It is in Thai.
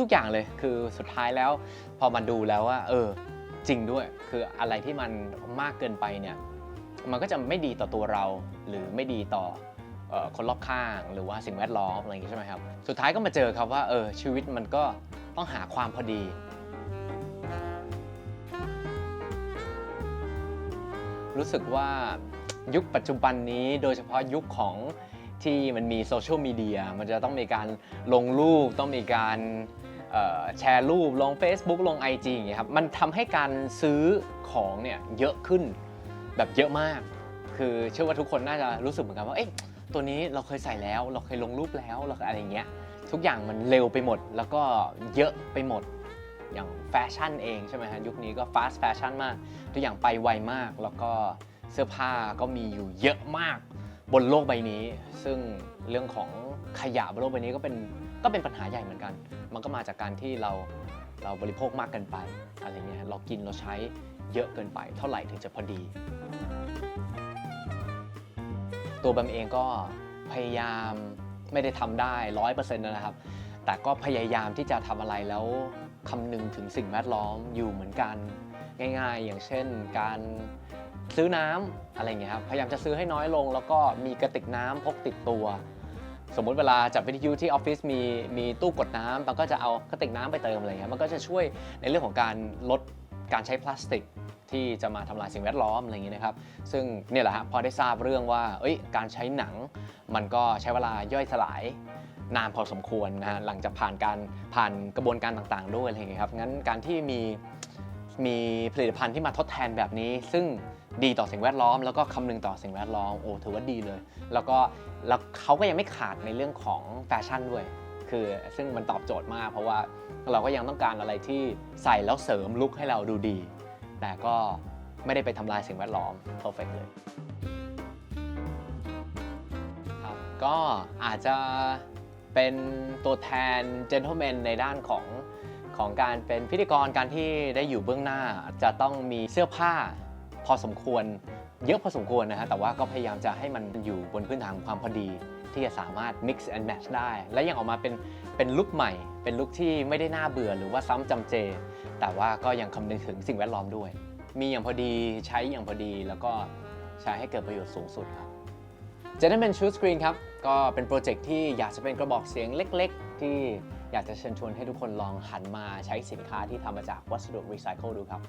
ทุกๆอย่างเลยคือสุดท้ายแล้วพอมาดูแล้วว่า เออ จริงด้วย คืออะไรที่มันมากเกินไปเนี่ย มันก็จะไม่ดีต่อตัวเรา หรือไม่ดีต่ออคนรอบข้างหรือว่าสิ่งแวดล้อมอะไรอย่างงี้ใช่ไหมครับ สุดท้ายก็มาเจอครับว่าเออชีวิตมันก็ต้องหาความพอดี รู้สึกว่ายุคปัจจุบันนี้โดยเฉพาะยุคของ ที่มันมีโซเชียลมีเดียมันจะต้องมีการลงรูป ต้องมีการแชร์รูปลง Facebook ลง IG อย่างเงี้ยครับมันทำให้การซื้อของเนี่ยเยอะขึ้นแบบเยอะมาก คือเชื่อว่าทุกคนน่าจะรู้สึกเหมือนกันว่าเอ๊ะตัวนี้เราเคยใส่แล้ว เราเคยลงรูปแล้วเราอะไรเงี้ยทุกอย่างมันเร็วไปหมด แล้วก็เยอะไปหมดอย่างแฟชั่นเองใช่ไหมฮะยุคนี้ก็ fast fashion มาก ทุกอย่างไปไวมาก แล้วก็เสื้อผ้าก็มีอยู่เยอะมาก บนโลกใบนี้ ซึ่งเรื่องของขยะบนโลกใบนี้ก็เป็นก็เป็นปัญหาใหญ่เหมือนกัน มันก็มาจากการที่เราเราบริโภคมากเกินไปอะไรเงี้ยเรากินเราใช้เยอะเกินไป เท่าไหร่ถึงจะพอดี ตัวแบมเองก็พยายามไม่ได้ทำได้ร้อยเปอร์เซ็นต์นะครับ แต่ก็พยายามที่จะทำอะไรแล้วคำนึงถึงสิ่งแวดล้อมอยู่เหมือนกัน ง่าย ๆ อย่างเช่นการ ซื้อน้ำอะไรเงี้ยครับพยายามจะซื้อให้น้อยลง แล้วก็มีกระติกน้ำพกติดตัว สมมุติเวลาจัดวิทยุที่ออฟฟิศมีมีตู้กดน้ำมันก็จะเอากระติกน้ำไปเติมอะไรเงี้ยมันก็จะช่วยในเรื่องของการลดการใช้พลาสติก ที่จะมาทำลายสิ่งแวดล้อมอะไรอย่างนี้นะครับ ซึ่งเนี่ยแหละฮะพอได้ทราบเรื่องว่าเอ้ยการใช้หนัง มันก็ใช้เวลาย่อยสลายนานพอสมควรนะฮะหลังจากผ่านการผ่านกระบวนการต่างๆ ด้วยอะไรอย่างเงี้ยครับงั้นการที่มีมีผลิตภัณฑ์ที่มาทดแทนแบบนี้ ซึ่ง ดีต่อสิ่งแวดล้อม แล้วก็คำนึงต่อสิ่งแวดล้อมโอ้ถือว่าดีเลย แล้วก็แล้วเขาก็ยังไม่ขาดในเรื่องของแฟชั่นด้วย คือซึ่งมันตอบโจทย์มาก เพราะว่าเราก็ยังต้องการอะไรที่ใส่แล้วเสริมลุคให้เราดูดี แต่ก็ไม่ได้ไปทำลายสิ่งแวดล้อม perfect เลยครับก็อาจจะเป็นตัวแทน gentleman ในด้านของของการเป็นพิธีกรการที่ได้อยู่เบื้องหน้าจะต้องมีเสื้อผ้า พอสมควร เยอะพอสมควรนะฮะแต่ว่าก็พยายามจะให้มันอยู่บนพื้นฐานของความพอดี ที่จะสามารถ mix and match ได้ และยังออกมาเป็นเป็นลุคใหม่ เป็นลุคที่ไม่ได้น่าเบื่อหรือว่าซ้ำจำเจ แต่ว่าก็ยังคำนึงถึงสิ่งแวดล้อมด้วย มีอย่างพอดีใช้อย่างพอดีแล้วก็ใช้ให้เกิดประโยชน์สูงสุดครับ Gentleman Shoe Screen ครับ ก็เป็นโปรเจกต์ที่อยากจะเป็นกระบอกเสียงเล็ก ๆ ที่อยากจะเชิญชวนให้ทุกคนลองหันมาใช้สินค้าที่ทำมาจากวัสดุรีไซเคิลดูครับ